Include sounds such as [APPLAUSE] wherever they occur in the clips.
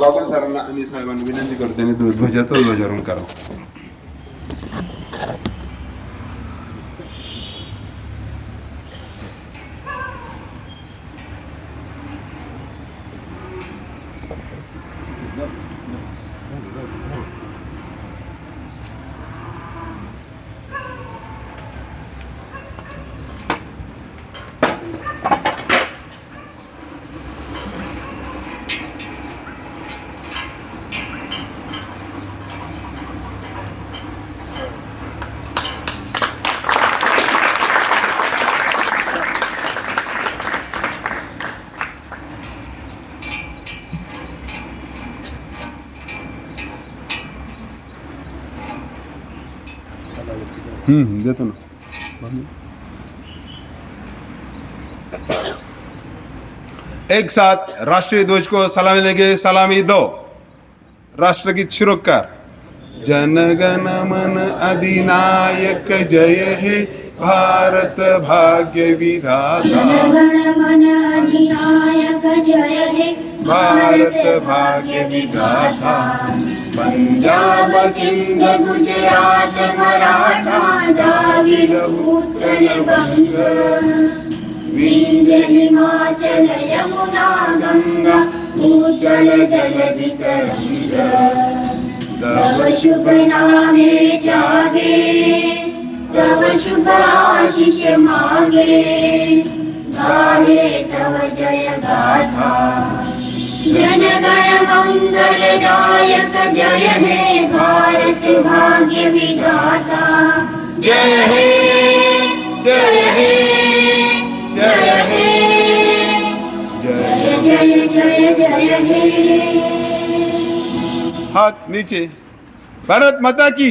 बाबा सरांना आम्ही साहेबांना विनंती करतो त्यांनी ध्व- ध्वजाचं ध्वजारोहण करावं हम्म, देतो ना। एक साथ राष्ट्रीय ध्वज को सलामी देंगे सलामी दो। राष्ट्र राष्ट्रगीत शिरोकार जनगण मन अधिनायक जय हे भारत भाग्य विधाता। जनगण मन अधिनायक जय हे भारत भाग्य विधाता। पञ्जाब सिन्ध गुजरात मराठा विन्द हिमाचल यमुना सिन्द गुजरा मरा भूतलीरमुना गा भूजल जल जिषु बानि चारे मागे। गाहे तव जय गाथा। जनगण मंगलदायक जय हे भारत भाग्य विधाता। जय हे जय हे जय हे। जय जय जय जय हे। हाथ नीचे। भारत माता की।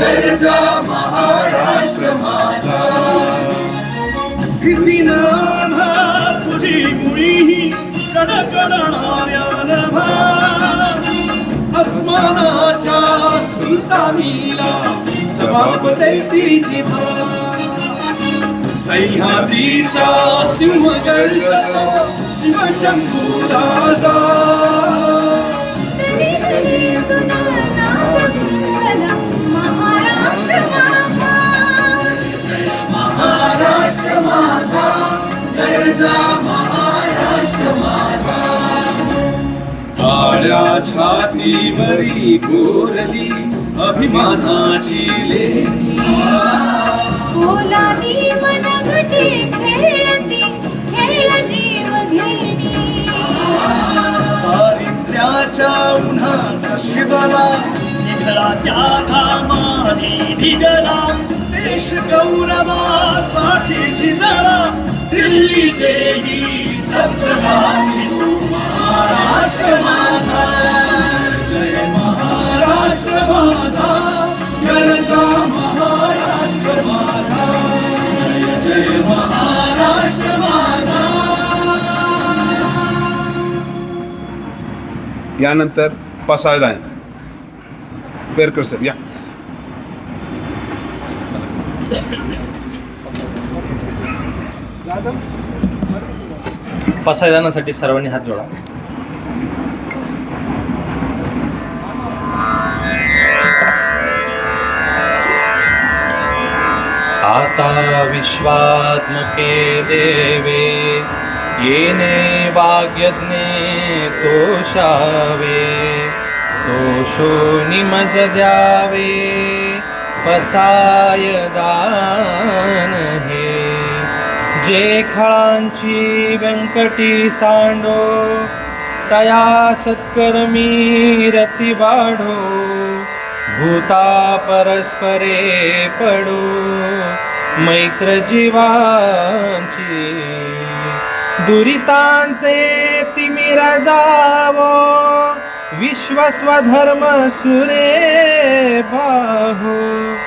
नेक्स्ट राज्यगीत लाव. तुझी मुळी कडकडणाऱ्या नभा. अस्मानाच्या सुलतानीला सभापती जिभा सह्याद्रीचा सिंहगड शिवशंभू राजा काळ्या छातीवरी कोरली अभिमानाची लेणी. ओलादी मनगटी खेळती खेळ जीव घेणी. दारिद्र्याच्या उन्हाचा शिजला निघळाच्या घामाने भिजला. देश गौरवासाठी झिजला. यानंतर ही तत्कालीन महाराष्ट्र माझा जय महाराष्ट्र माझा गरजा महाराष्ट्र माझा जय जय महाराष्ट्र माझा यानंतर पसायदान पेरकर सर या. पसायदानासाठी सर्वांनी हात जोडा. आता विश्वात्मके देवे येणे वाग्यज्ञे तोषावे तोषो निमज द्यावे पसाय दान हे जे खळांची व्यंकटी सांडो तया सत्कर्मी रती वाढो भूता परस्परे पडो मैत्र जीवांची. दुरितांचे तिमिरा जावो विश्वस्वधर्म सुरे बाहू.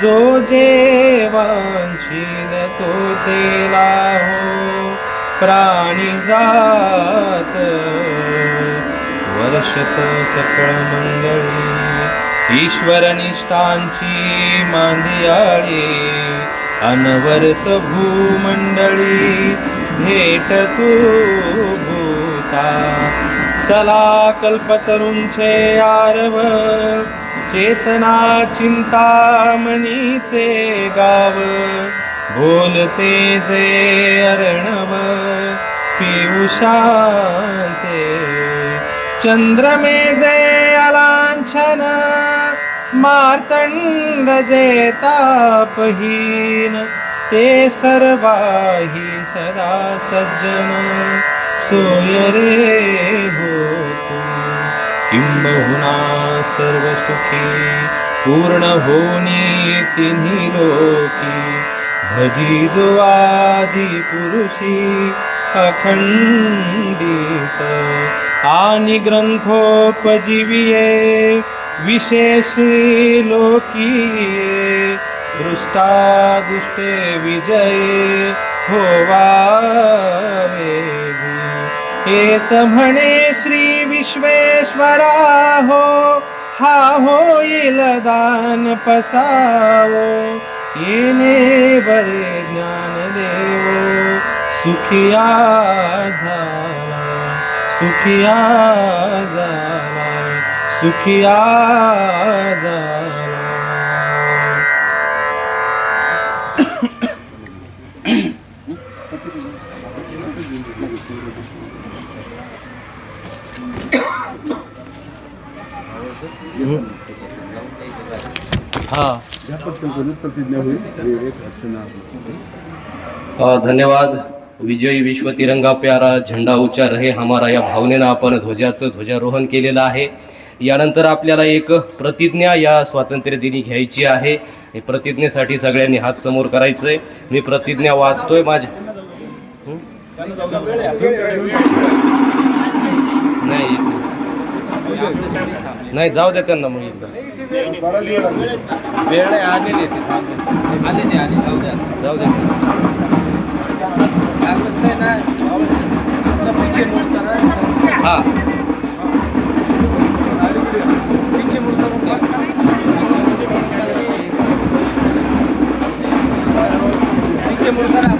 जो जे वांछील तो तेला हो प्राणी जात. वर्षतो सकळ मंगळी ईश्वर निष्ठांची मांदियाळी अनवरत भूमंडळी भेट तू भूता. चला कल्पतरुंचे आरव चेतना चिंतामणीचे गाव. बोलते जे अर्णव पियुषांचे. चंद्रमेजे अलांछन मार्तंड जे तापहीन ते सर्वाही सदा सज्जन. सोय रे होतो किंबहुना सर्व सुखी पूर्ण होनी तिन्ही लोकी. भजी जो आदि पुरुषी अखंडित. आणि ग्रंथोपजीविये विशेष लोकीये. दृष्टा दुष्टे विजये होवावे. एत म्हणे श्री विश्वेश्वरा हो हा होईल दान पसावो. येणे बरे ज्ञान देवो सुखिया झाला सुखिया झाला सुखिया झाला धन्यवाद. विजयी विश्व तिरंगा प्यारा झेंडा ऊंचा रहे हमारा या भावनेनं आपण ध्वजाचं ध्वजारोहण केलेलं आहे. यानंतर आपल्याला एक प्रतिज्ञा या स्वातंत्र्यदिनी घ्यायची आहे. हे प्रतिज्ञेसाठी सगळ्यांनी हात समोर करायचं आहे मी प्रतिज्ञा वाचतोय माझ्या. हं? नाही नाही जाऊ दे त्यांना मग एकदा वेळ नाही आलेली ती. आले ते आले जाऊ द्या. जाऊ दे. हा. वाचा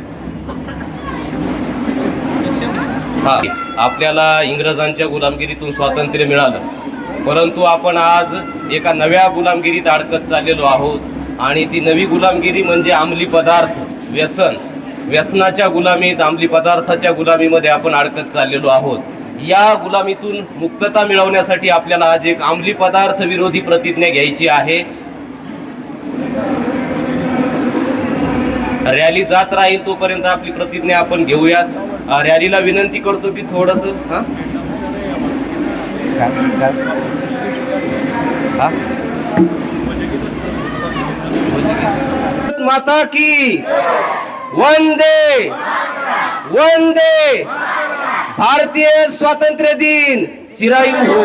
हा आपल्याला इंग्रजांच्या गुलामगिरीतून स्वातंत्र्य मिळालं. परंतु आपण आज एका नव्या गुलामगिरीत अडकत चाललेलो आहोत आणि ती नवी गुलामगिरी म्हणजे अंमली पदार्थ व्यसन. व्यसनाच्या गुलामीत अंमली पदार्थाच्या गुलामीमध्ये आपण अडकत चाललेलो आहोत. या गुलामीतून मुक्तता मिळवण्यासाठी आपल्याला आज एक अंमली पदार्थ विरोधी प्रतिज्ञा घ्यायची आहे. रॅली जात राहील तोपर्यंत आपली प्रतिज्ञा आपण घेऊयात. रॅलीला विनंती करतो की थोडस माता की वंदे वंदे भारतीय स्वातंत्र्य दिन चिरायू हो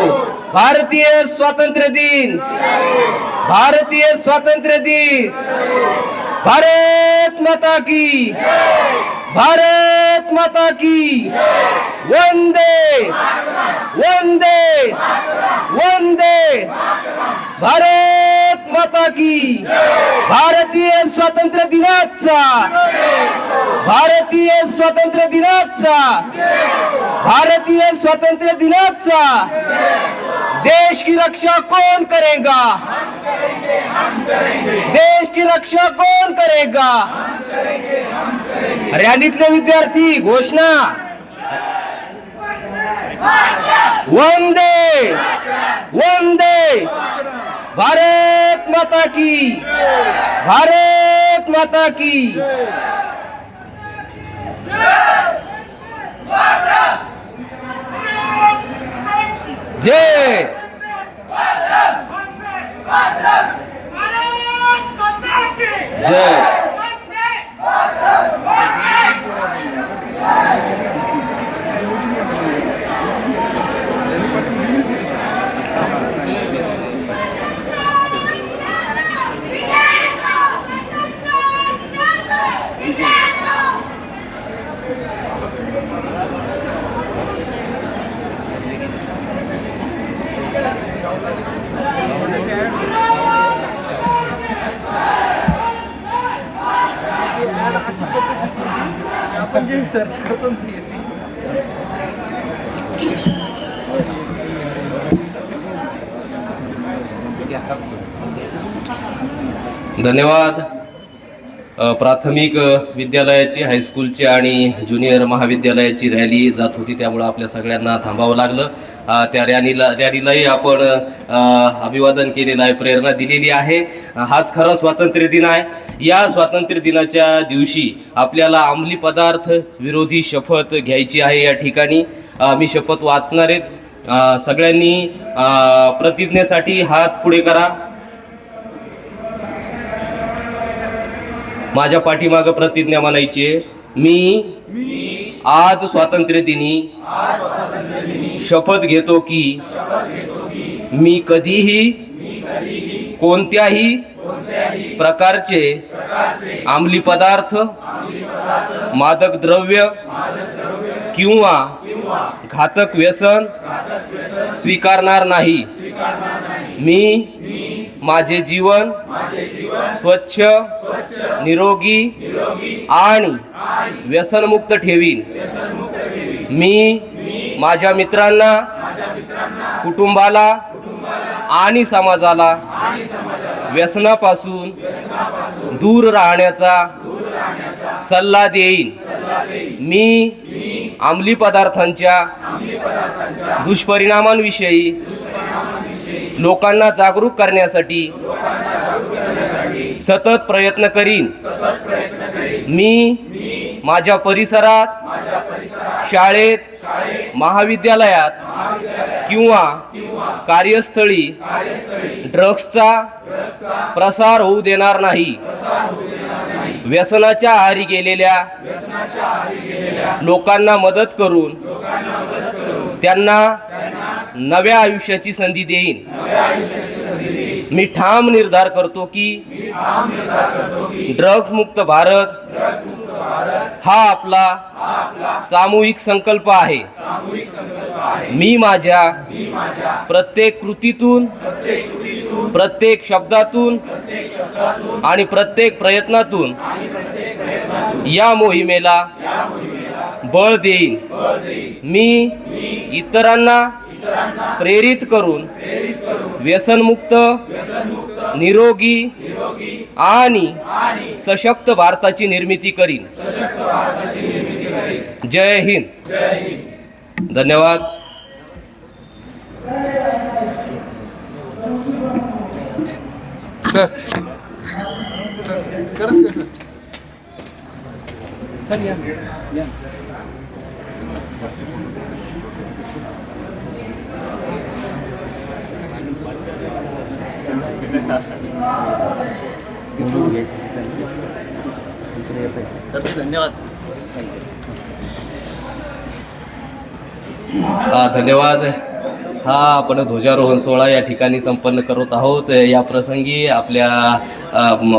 भारतीय स्वातंत्र्य दिन भारतीय स्वातंत्र्य दिन भारत माता की। भारत माता की वंदे वंदे वंदे। भारत माता की भारतीय स्वातंत्र्य दिनाचा भारतीय स्वातंत्र्य दिनाचा भारतीय स्वातंत्र्य दिनाचा। देश की रक्षा कौन करेगा? देश की रक्षा कौन करेगा? रॅलीतले विद्यार्थी घोषणा. वंदे वंदे. भारत माता की. भारत माता की. जय. जय. Thank you. धन्यवाद. प्राथमिक विद्यालयाची हायस्कूलची आणि ज्युनियर महाविद्यालयाची रॅली जात होती त्यामुळं आपल्या सगळ्यांना थांबावं लागलं. त्या रॅलीला रॅलीलाही आपण अभिवादन केलेलं आहे प्रेरणा दिलेली आहे. हाच खरा स्वातंत्र्य दिन आहे. या स्वातंत्र्य दिनाच्या दिवशी आपल्याला अंमली पदार्थ विरोधी शपथ घ्यायची आहे या ठिकाणी. मी शपथ वाचणार आहेत सगळ्यांनी प्रतिज्ञेसाठी हात पुढे करा. माझ्या पाठीमाग प्रतिज्ञा म्हणायची आहे. मी आज स्वातंत्र्य दिनी शपथ घेतो की मी कधीही कोणत्याही प्रकारचे अंमली पदार्थ मादक द्रव्य किंवा घातक व्यसन स्वीकारणार नाही. मी माझे जीवन स्वच्छ निरोगी आणि व्यसनमुक्त ठेवीन. मी माझ्या मित्रांना कुटुंबाला आणि समाजाला व्यसनापासून दूर राहण्याचा सल्ला देईन. मी अंमली पदार्थांच्या दुष्परिणामांविषयी लोकांना जागरूक करण्यासाठी सतत प्रयत्न करीन. मी माझ्या परिसरात शाळेत महाविद्यालयात किंवा कार्यस्थळी ड्रग्सचा प्रसार होऊ देणार नाही. व्यसनाच्या आहारी गेलेल्या लोकांना मदत करून त्यांना नव्या आयुष्याची संधी देईन. मी ठाम निर्धार करतो की ड्रग्ज मुक्त भारत हा आपला सामूहिक संकल्प आहे. मी माझ्या प्रत्येक कृतीतून प्रत्येक शब्दातून आणि प्रत्येक प्रयत्नातून या मोहिमेला बळ देईन. मी इतरांना प्रेरित करून व्यसनमुक्त निरोगी आणि सशक्त भारताची निर्मिती करीन. जय हिंद. धन्यवाद. [LAUGHS] सर धन्यवाद. हा धन्यवाद. हा आपण ध्वजारोहण सोहळा या ठिकाणी संपन्न करत आहोत. या प्रसंगी आपल्या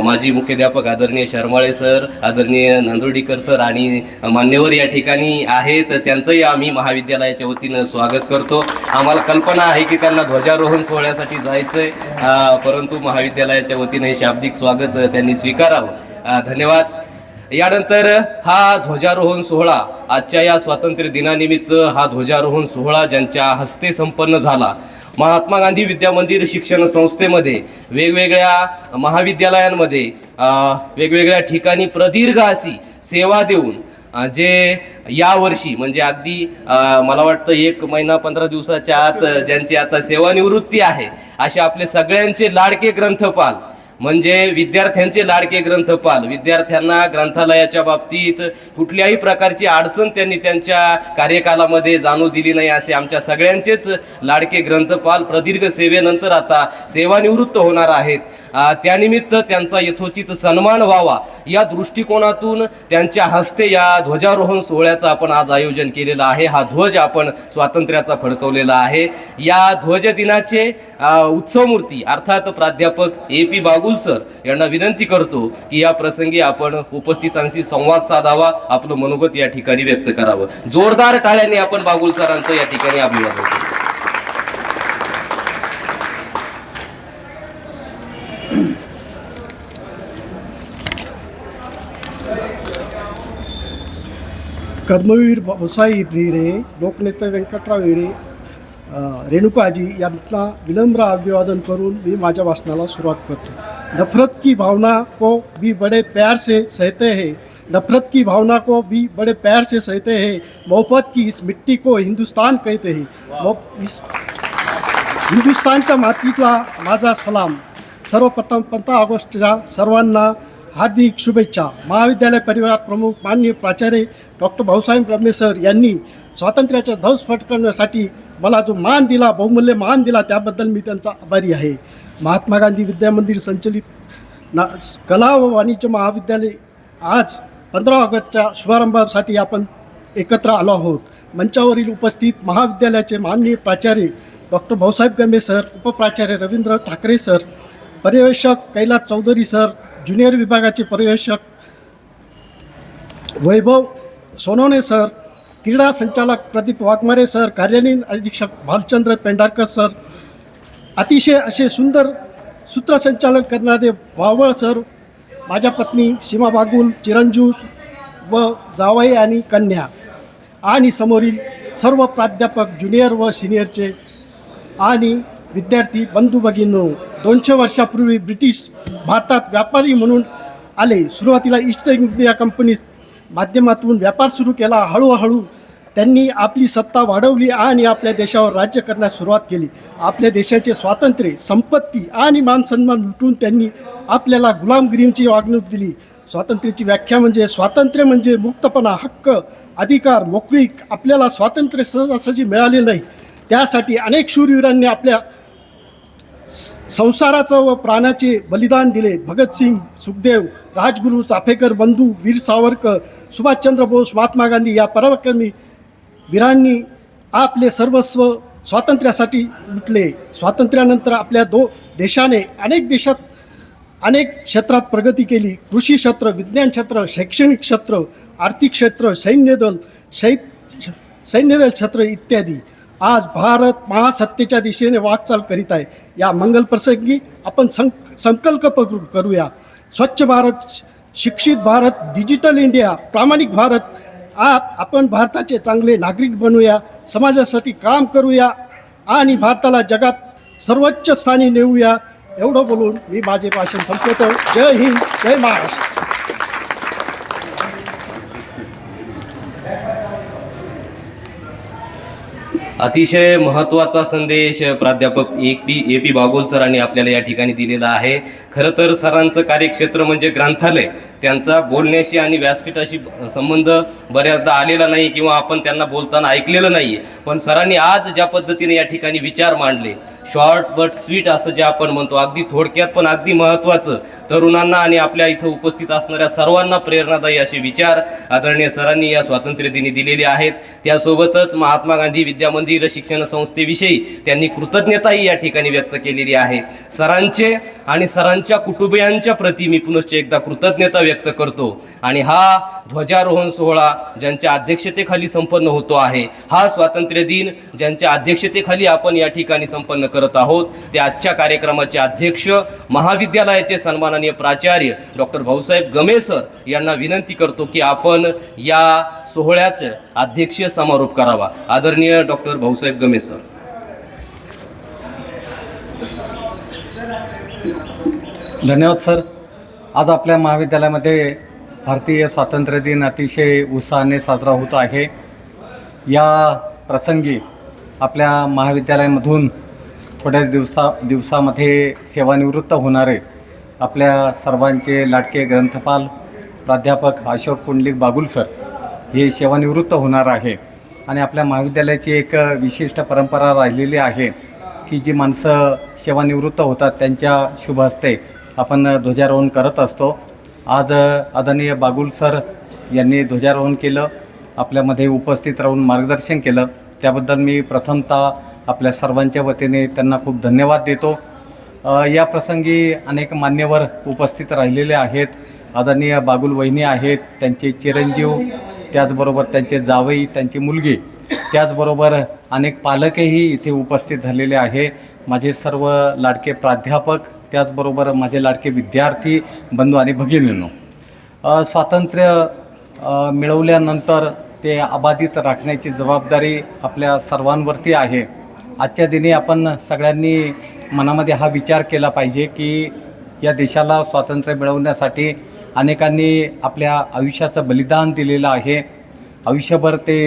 माजी मुख्याध्यापक आदरणीय शर्माळे सर आदरणीय नांदुर्डीकर सर आणि मान्यवर या ठिकाणी आहेत. त्यांचंही आम्ही महाविद्यालयाच्या वतीनं स्वागत करतो. आम्हाला कल्पना आहे की त्यांना ध्वजारोहण सोहळ्यासाठी जायचं आहे परंतु महाविद्यालयाच्या वतीनं हे शाब्दिक स्वागत त्यांनी स्वीकारावं. धन्यवाद. यानंतर हा ध्वजारोहण सोहळा आजच्या या स्वातंत्र्य दिनानिमित्त हा ध्वजारोहण सोहळा ज्यांच्या हस्ते संपन्न झाला. महात्मा गांधी विद्या मंदिर शिक्षण संस्थेमध्ये वेगवेगळ्या महाविद्यालयांमध्ये वेगवेगळ्या ठिकाणी प्रदीर्घ अशी सेवा देऊन जे यावर्षी म्हणजे अगदी मला वाटतं एक महिना पंधरा दिवसाच्या आत ज्यांची आता सेवानिवृत्ती आहे असे आपले सगळ्यांचे लाडके ग्रंथपाल म्हणजे विद्यार्थ्यांचे लाडके ग्रंथपाल विद्यार्थ्यांना ग्रंथालयाच्या बाबतीत कुठल्याही प्रकारची अडचण त्यांनी त्यांच्या कार्यकालामध्ये जाणू दिली नाही असे आमच्या सगळ्यांचेच लाडके ग्रंथपाल प्रदीर्घ सेवेनंतर आता सेवानिवृत्त होणार आहेत. त्यानिमित्त त्यांचा यथोचित सन्मान व्हावा. या दृष्टिकोनातून त्यांच्या हस्ते या ध्वजारोहण सोहळ्याचं आपण आज आयोजन केलेलं आहे. हा ध्वज आपण स्वातंत्र्याचा फडकवलेला आहे. या ध्वज दिनाचे उत्सवमूर्ती अर्थात प्राध्यापक ए पी बागुल सर यांना विनंती करतो की या प्रसंगी आपण उपस्थितांशी संवाद साधावा आपलं मनोगत या ठिकाणी व्यक्त करावं. जोरदार टाळ्याने आपण बागुल सरांचं या ठिकाणी अभिवादन कर्मवीर भाऊसाहेब हिरे लोकनेते व्यंकटराव हिरे रेणुकाजी यांना विनम्र अभिवादन करून मी माझ्या भाषणाला सुरुवात करतो. नफरत की भावना को भी बड़े प्यार से सहते हैं. नफरत की भावना को भी बड़े प्यार से सहते हैं. मोहब्बत की इस मिट्टी को हिंदुस्तान कहते हैं. इस हिंदुस्तानच्या मातीतला माझा सलाम. सर्वप्रथम पंधरा ऑगस्टच्या सर्वांना हार्दिक शुभेच्छा. महाविद्यालय परिवार प्रमुख माननीय प्राचार्य डॉक्टर भाऊसाहेब गमे यांनी स्वातंत्र्याचा ध्वज फटकण्यासाठी मला जो मान दिला बहुमूल्य मान दिला त्याबद्दल मी त्यांचा आभारी आहे. महात्मा गांधी विद्यामंदिर संचलित ना कला व वाणिज्य महाविद्यालय आज पंधरा ऑगस्टच्या शुभारंभासाठी आपण एकत्र आलो आहोत. मंचावरील उपस्थित महाविद्यालयाचे माननीय प्राचार्य डॉक्टर भाऊसाहेब गमे सर उपप्राचार्य रवींद्र ठाकरे सर पर्यवेक्षक कैलास चौधरी सर ज्युनियर विभागाचे पर्यवेक्षक वैभव सोनवणे सर क्रीडा संचालक प्रदीप वाघमारे सर कार्यालयीन अधीक्षक भालचंद्र पेंढारकर सर अतिशय असे सुंदर सूत्रसंचालन करणारे वावळ सर माझ्या पत्नी सीमा बागुल चिरंजीव व जावई आणि कन्या आणि समोरील सर्व प्राध्यापक ज्युनियर व सिनियरचे आणि विद्यार्थी बंधू भगिनो दोनशे वर्षापूर्वी ब्रिटिश भारतात व्यापारी म्हणून आले. सुरुवातीला ईस्ट इंडिया कंपनी माध्यमातून व्यापार सुरू केला. हळूहळू त्यांनी आपली सत्ता वाढवली आणि आपल्या देशावर राज्य करण्यास सुरुवात केली. आपल्या देशाचे स्वातंत्र्य संपत्ती आणि मानसन्मान लुटून त्यांनी आपल्याला गुलामगिरीची वागणूक दिली. स्वातंत्र्याची व्याख्या म्हणजे स्वातंत्र्य म्हणजे मुक्तपणा हक्क अधिकार मोकळीक. आपल्याला स्वातंत्र्य सहजासहजी मिळाले नाही. त्यासाठी अनेक शूरवीरांनी आपल्या संसाराचं व प्राणाचे बलिदान दिले. भगतसिंग सुखदेव राजगुरू चाफेकर बंधू वीर सावरकर सुभाषचंद्र बोस महात्मा गांधी या पराक्रमी वीरांनी आपले सर्वस्व स्वातंत्र्यासाठी लुटले. स्वातंत्र्यानंतर आपल्या दो देशाने अनेक देशात अनेक क्षेत्रात प्रगती केली. कृषी क्षेत्र विज्ञान क्षेत्र शैक्षणिक क्षेत्र आर्थिक क्षेत्र सैन्यदल शै सैन्यदल क्षेत्र इत्यादी. आज भारत महासत्तेच्या दिशेने वाटचाल करीत आहे. या मंगल प्रसंगी आपण संक संकल्प करू करूया. स्वच्छ भारत शिक्षित भारत डिजिटल इंडिया प्रामाणिक भारत आ आपण भारताचे चांगले नागरिक बनूया समाजासाठी काम करूया आणि भारताला जगात सर्वोच्च स्थानी नेऊया. एवढं बोलून मी माझे भाषण संपवतो. जय हिंद जय महाराष्ट्र. अतिशय महत्त्वाचा संदेश प्राध्यापक A P A P Bagol सरांनी आपल्याला या ठिकाणी दिलेला आहे. खरं तर सरांचं कार्यक्षेत्र म्हणजे ग्रंथालय. त्यांचा बोलण्याशी आणि व्यासपीठाशी संबंध बऱ्याचदा आलेला नाही किंवा आपण त्यांना बोलताना ऐकलेलं नाही. पण सरांनी आज ज्या पद्धतीने या ठिकाणी विचार मांडले शॉर्ट बट स्वीट असं जे आपण म्हणतो अगदी थोडक्यात पण अगदी महत्त्वाचं तरुणांना आणि आपल्या इथं उपस्थित असणाऱ्या सर्वांना प्रेरणादायी असे विचार आदरणीय सरांनी या स्वातंत्र्य दिनी दिलेले आहेत. त्यासोबतच महात्मा गांधी विद्या मंदिर शिक्षण संस्थेविषयी त्यांनी कृतज्ञताही या ठिकाणी व्यक्त केलेली आहे. सरांचे आणि सरांच्या कुटुंबियांच्या प्रती मी पुनश्च एकदा कृतज्ञता व्यक्त करतो. आणि हा ध्वजारोहण सोहळा ज्यांच्या अध्यक्षतेखाली संपन्न होतो आहे हा स्वातंत्र्य दिन ज्यांच्या अध्यक्षतेखाली आपण या ठिकाणी संपन्न करत आहोत ते आजच्या कार्यक्रमाचे अध्यक्ष महाविद्यालयाचे सन्माननीय प्राचार्य डॉक्टर भाऊसाहेब गमे सर यांना विनंती करतो की आपण या सोहळ्याचं अध्यक्षीय समारोप करावा. आदरणीय डॉक्टर भाऊसाहेब गमे सर. धन्यवाद सर. आज आपल्या महाविद्यालयामध्ये भारतीय स्वातंत्र्य दिन अतिशय उत्साहाने साजरा होत आहे. या प्रसंगी आपल्या महाविद्यालयामधून थोड्याच दिवसा दिवसामध्ये सेवानिवृत्त होणारे आपल्या सर्वांचे लाडके ग्रंथपाल प्राध्यापक अशोक पुंडलिक बागुल सर हे सेवानिवृत्त होणार आहे. आणि आपल्या महाविद्यालयाची एक विशिष्ट परंपरा राहिलेली आहे की जी माणसं सेवानिवृत्त होतात त्यांच्या शुभ हस्ते. आपण ध्वजारोहण करत असतो. आज आदरणीय बागुल सर यांनी ध्वजारोहण केलं. आपल्यामध्ये उपस्थित राहून मार्गदर्शन केलं. त्याबद्दल मी प्रथमतः आपल्या सर्वांच्या वतीने त्यांना खूप धन्यवाद देतो. या प्रसंगी अनेक मान्यवर उपस्थित राहिलेले आहेत. आदरणीय बागुल वहिनी आहेत त्यांचे चिरंजीव त्याचबरोबर त्यांचे जावई त्यांची मुलगी. त्याचबरोबर अनेक पालकही इथे उपस्थित झालेले आहे. माझे सर्व लाडके प्राध्यापक त्याचबरोबर माझे लाडके विद्यार्थी बंधू आणि भगिनींनो स्वातंत्र्य मिळवल्यानंतर ते अबाधित राखण्याची जबाबदारी आपल्या सर्वांवरती आहे. आजच्या दिनी आपण सगळ्यांनी मनामध्ये हा विचार केला पाहिजे की या देशाला स्वातंत्र्य मिळवण्यासाठी अनेकांनी आपल्या आयुष्याचं बलिदान दिलेलं आहे. आयुष्यभर ते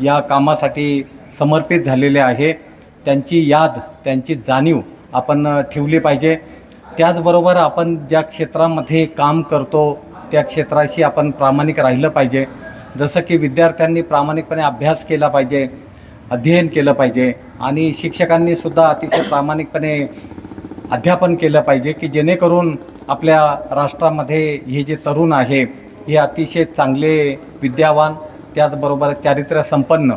या कामासाठी समर्पित झालेले आहे. त्यांची याद त्यांची जाणीव आपण ठेवली पाहिजे. त्याचबरोबर आपण ज्या क्षेत्रामध्ये काम करतो त्या क्षेत्राशी आपण प्रामाणिक राहिलं पाहिजे. जसं की विद्यार्थ्यांनी प्रामाणिकपणे अभ्यास केला पाहिजे अध्ययन केलं पाहिजे आणि शिक्षकांनी सुद्धा अतिशय प्रामाणिकपणे अध्यापन केलं पाहिजे की जेणेकरून आपल्या राष्ट्रामध्ये हे जे तरुण आहे हे अतिशय चांगले विद्यावान त्याचबरोबर चारित्र्य संपन्न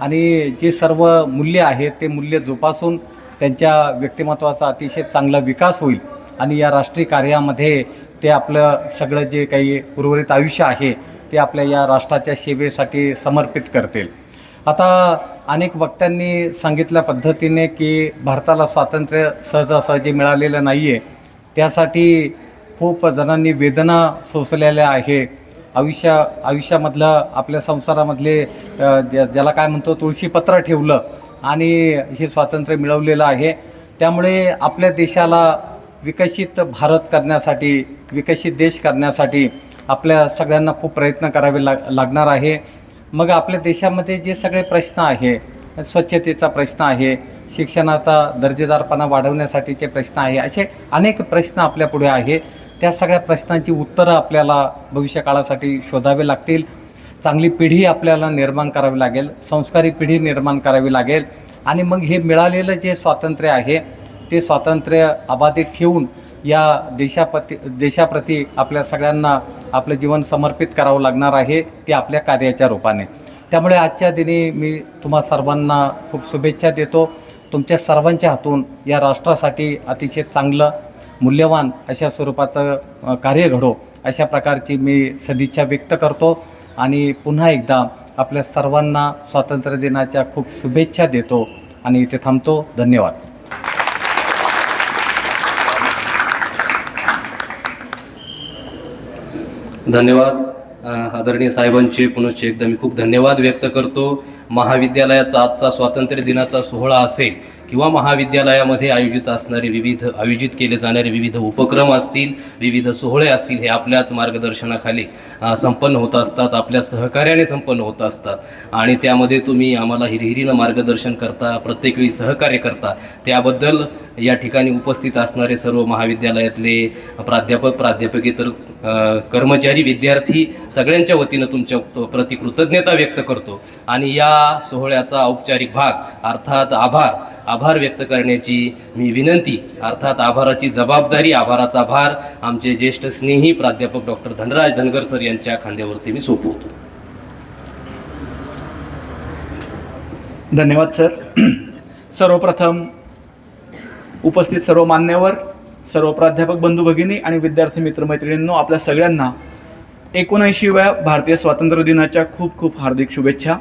आणि जे सर्व मूल्य आहेत ते मूल्य जोपासून त्यांच्या व्यक्तिमत्वाचा अतिशय चांगला विकास होईल. आणि या राष्ट्रीय कार्यामध्ये ते आपलं सगळं जे काही उर्वरित आयुष्य आहे ते आपल्या या राष्ट्राच्या सेवेसाठी समर्पित करतील. आता अनेक वक्त्यांनी सांगितल्या पद्धतीने की भारताला स्वातंत्र्य सहजासहजी मिळालेलं नाही आहे त्यासाठी खूप जणांनी वेदना सोसलेल्या आहे. आयुष्या आयुष्यामधलं आपल्या संसारामधले ज्या- ज्याला काय म्हणतो तुळशीपत्र ठेवलं आणि हे स्वातंत्र्य मिळवलेलं आहे. त्यामुळे आपल्या देशाला विकसित भारत करण्यासाठी विकसित देश करण्यासाठी आपल्या सगळ्यांना खूप प्रयत्न करावे लाग लागणार आहे. मग आपल्या देशामध्ये जे सगळे प्रश्न आहे स्वच्छतेचा प्रश्न आहे शिक्षणाचा दर्जेदारपणा वाढवण्यासाठीचे प्रश्न आहे असे अनेक प्रश्न आपल्यापुढे आहे. त्या सगळ्या प्रश्नांची उत्तरं आपल्याला भविष्यकाळासाठी शोधावे लागतील. चांगली पिढी आपल्याला निर्माण करावी लागेल संस्कारी पिढी निर्माण करावी लागेल. आणि मग हे मिळालेलं जे स्वातंत्र्य आहे ते स्वातंत्र्य अबाधित ठेवून या देशापती देशाप्रती आपल्या सगळ्यांना आपलं जीवन समर्पित करावं लागणार आहे ते आपल्या कार्याच्या रूपाने. त्यामुळे आजच्या दिनी मी तुम्हा सर्वांना खूप शुभेच्छा देतो. तुमच्या सर्वांच्या हातून या राष्ट्रासाठी अतिशय चांगलं मूल्यवान अशा स्वरूपाचं कार्य घडो अशा प्रकारची मी सदिच्छा व्यक्त करतो. आणि पुन्हा एकदा आपल्या सर्वांना स्वातंत्र्य दिनाच्या खूप शुभेच्छा देतो आणि इथे थांबतो. धन्यवाद. धन्यवाद. आदरणीय साहेबांचे पुनश्च एकदा मी खूप धन्यवाद व्यक्त करतो. महाविद्यालयाचा आजचा स्वातंत्र्य दिनाचा सोहळा असेल किंवा महाविद्यालयामध्ये आयोजित असणारे विविध आयोजित केले जाणारे विविध उपक्रम असतील विविध सोहळे असतील हे आपल्याच मार्गदर्शनाखाली संपन्न होत असतात आपल्या सहकार्याने संपन्न होत असतात. आणि त्यामध्ये तुम्ही आम्हाला हिरहिरीनं मार्गदर्शन करता प्रत्येक वेळी सहकार्य करता. त्याबद्दल या ठिकाणी उपस्थित असणारे सर्व महाविद्यालयातले प्राध्यापक प्राध्यापकेतर कर्मचारी विद्यार्थी सगळ्यांच्या वतीनं तुमच्या प्रति कृतज्ञता व्यक्त करतो. आणि या सोहळ्याचा औपचारिक भाग अर्थात आभार आभार व्यक्त करण्याची मी विनंती अर्थात आभाराची जबाबदारी आभाराचा भार आमचे ज्येष्ठ स्नेही प्राध्यापक डॉक्टर धनराज धनगर सर यांच्या खांद्यावरती मी सोपवतो. धन्यवाद सर. [CLEARS THROAT] सर्वप्रथम उपस्थित सर्व मान्यवर सर्व प्राध्यापक बंधू भगिनी आणि विद्यार्थी मित्रमैत्रिणींनो आपल्या सगळ्यांना एकोणऐंशीव्या भारतीय स्वातंत्र्य दिनाच्या खूप खूप हार्दिक शुभेच्छा.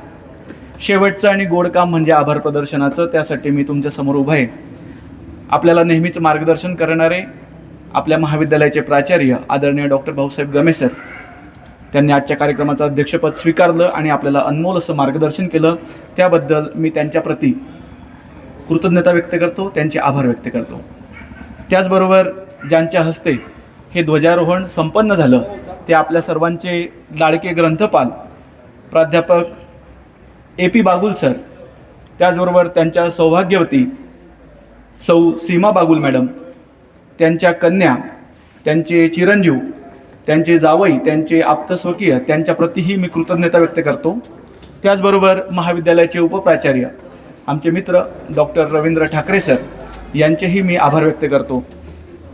शेवटचं आणि गोड काम म्हणजे आभार प्रदर्शनाचं त्यासाठी मी तुमच्यासमोर उभा आहे. आपल्याला नेहमीच मार्गदर्शन करणारे आपल्या महाविद्यालयाचे प्राचार्य आदरणीय डॉक्टर भाऊसाहेब गमे सर. त्यांनी आजच्या कार्यक्रमाचं अध्यक्षपद स्वीकारलं आणि आपल्याला अनमोल असं मार्गदर्शन केलं. त्याबद्दल मी त्यांच्याप्रती कृतज्ञता व्यक्त करतो त्यांचे आभार व्यक्त करतो. त्याचबरोबर ज्यांच्या हस्ते हे ध्वजारोहण संपन्न झालं ते आपल्या सर्वांचे लाडके ग्रंथपाल प्राध्यापक ए पी बागुल सर त्याचबरोबर त्यांच्या सौभाग्यवती सौ सीमा बागुल मॅडम त्यांच्या कन्या त्यांचे चिरंजीव त्यांचे जावई त्यांचे आप्तस्वकीय त्यांच्याप्रतीही मी कृतज्ञता व्यक्त करतो. त्याचबरोबर महाविद्यालयाचे उपप्राचार्य आमचे मित्र डॉक्टर रवींद्र ठाकरे सर यांचेही मी आभार व्यक्त करतो.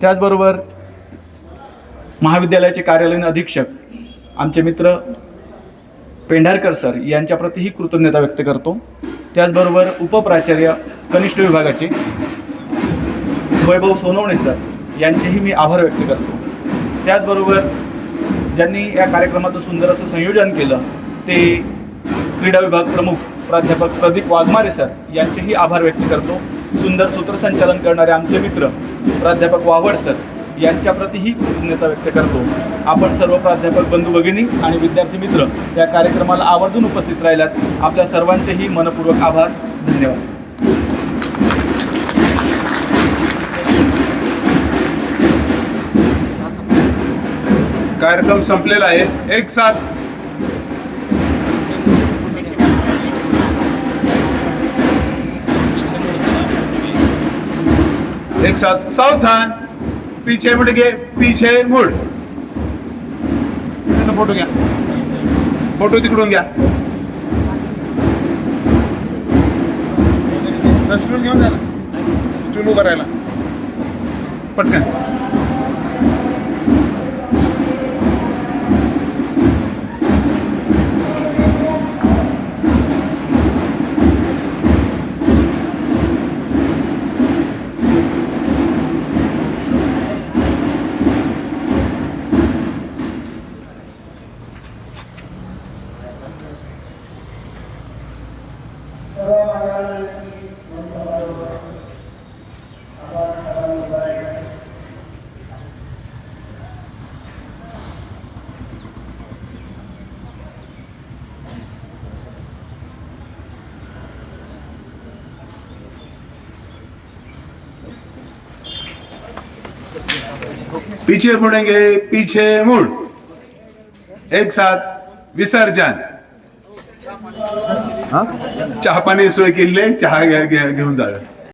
त्याचबरोबर महाविद्यालयाचे कार्यालयीन अधीक्षक आमचे मित्र पेंढारकर सर यांच्याप्रतीही कृतज्ञता व्यक्त करतो. त्याचबरोबर उपप्राचार्य कनिष्ठ विभागाचे वैभव सोनवणे सर यांचेही मी आभार व्यक्त करतो. त्याचबरोबर ज्यांनी या कार्यक्रमाचं सुंदर असं संयोजन केलं ते क्रीडा विभाग प्रमुख प्राध्यापक प्रदीप वाघमारे सर यांचेही आभार व्यक्त करतो. सुंदर सूत्रसंचालन करणारे आमचे मित्र प्राध्यापक वावड सर यांच्याप्रतीही कृतज्ञता व्यक्त करतो. आपण सर्व प्राध्यापक बंधू भगिनी आणि विद्यार्थी मित्र या कार्यक्रमाला आवर्जून उपस्थित राहिल्यात. आपल्या सर्वांचेही मनपूर्वक आभार. धन्यवाद. कार्यक्रम संपलेला आहे. एक साथ. एक साथ सावधान. पीछे मुड़ गए पीछे मुड़. फोटो घ्या. फोटो तिकडून घ्या. स्टूल घेऊन जा ना. स्टूल उभा राहिला. पटकन. पीछे मुड़ेंगे पीछे मुड़। एक साथ विसर्जन। चहा पाणी सोय केले चहा घेऊन जा